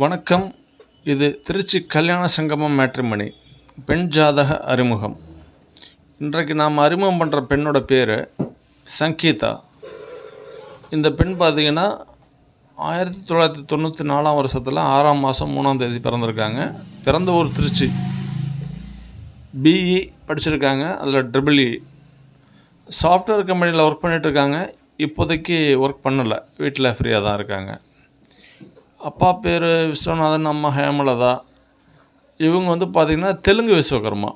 வணக்கம். இது திருச்சி கல்யாண சங்கமம் மேட்ரிமணி பெண் ஜாதக அறிமுகம். இன்றைக்கு நாம் அறிமுகம் பண்ணுற பெண்ணோட பேர் சங்கீதா. இந்த பெண் பார்த்திங்கன்னா ஆயிரத்தி தொள்ளாயிரத்தி தொண்ணூற்றி நாலாம் வருஷத்தில் ஆறாம் மாதம் மூணாம் தேதி பிறந்திருக்காங்க. பிறந்த ஊர் திருச்சி. பிஇ படிச்சிருக்காங்க. அதில் ட்ரிபிள் இ e. சாஃப்ட்வேர் கம்பெனியில் ஒர்க் பண்ணிகிட்ருக்காங்க இப்போதைக்கு ஒர்க் பண்ணலை. வீட்டில் ஃப்ரீயாக தான் இருக்காங்க. அப்பா பேர் விஸ்வநாதன் அம்மா ஹேமலதா. இவங்க வந்து பார்த்திங்கன்னா தெலுங்கு விஸ்வகர்மா.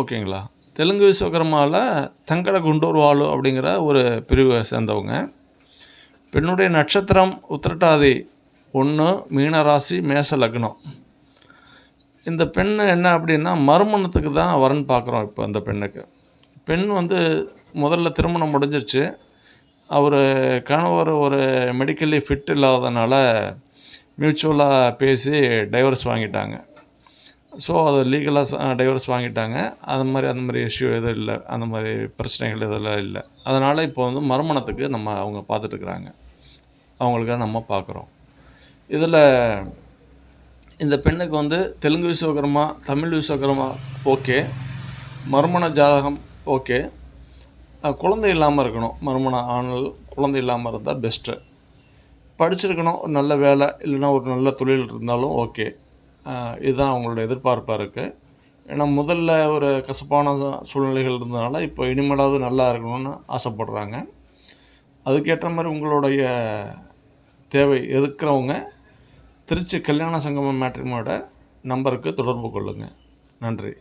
ஓகேங்களா? தெலுங்கு விஸ்வகர்மாவில் தங்கட குண்டூர் வாழு அப்படிங்கிற ஒரு பிரிவை சேர்ந்தவங்க. பெண்ணுடைய நட்சத்திரம் உத்திரட்டாதி ஒன்று மீனராசி மேச லக்னம். இந்த பெண் என்ன அப்படின்னா மறுமணத்துக்கு தான் வரன் பார்க்குறோம் இப்போ அந்த பெண்ணுக்கு. பெண் வந்து முதல்ல திருமணம் முடிஞ்சிருச்சு. அவர் கணவர் ஒரு மெடிக்கலி ஃபிட் இல்லாதனால மியூச்சுவலாக பேசி டைவர்ஸ் வாங்கிட்டாங்க. ஸோ அது லீகலாக டைவர்ஸ் வாங்கிட்டாங்க. அது மாதிரி அந்த மாதிரி இஷ்யூ எதுவும் இல்லை. அந்த மாதிரி பிரச்சனைகள் இதெல்லாம் இல்லை. அதனால் இப்போ வந்து மறுமணத்துக்கு நம்ம அவங்க பார்த்துட்ருக்குறாங்க அவங்களுக்காக நம்ம பார்க்குறோம். இதில் இந்த பெண்ணுக்கு வந்து தெலுங்கு விஸ்வகர்மா தமிழ் விஸ்வகர்மா ஓகே. மறுமண ஜாதகம் ஓகே. குழந்தை இல்லாமல் இருக்கணும். மறுமண ஆனால் குழந்தை இல்லாமல் இருந்தால் பெஸ்ட்டு படிச்சிருக்கணும் ஒரு நல்ல வேலை இல்லைன்னா ஒரு நல்ல தொழில் இருந்தாலும் ஓகே இதுதான் அவங்களோட எதிர்பார்ப்பாக இருக்குது ஏன்னா முதல்ல ஒரு கசப்பான சூழ்நிலைகள் இருந்ததுனால இப்போ இனிமேலாவது நல்லா இருக்கணும்னு ஆசைப்படுறாங்க. அதுக்கேற்ற மாதிரி உங்களுடைய தேவை இருக்கிறவங்க திருச்சி கல்யாண சங்கமம் மேட்ரிமோட நம்பருக்கு தொடர்பு கொள்ளுங்கள் நன்றி.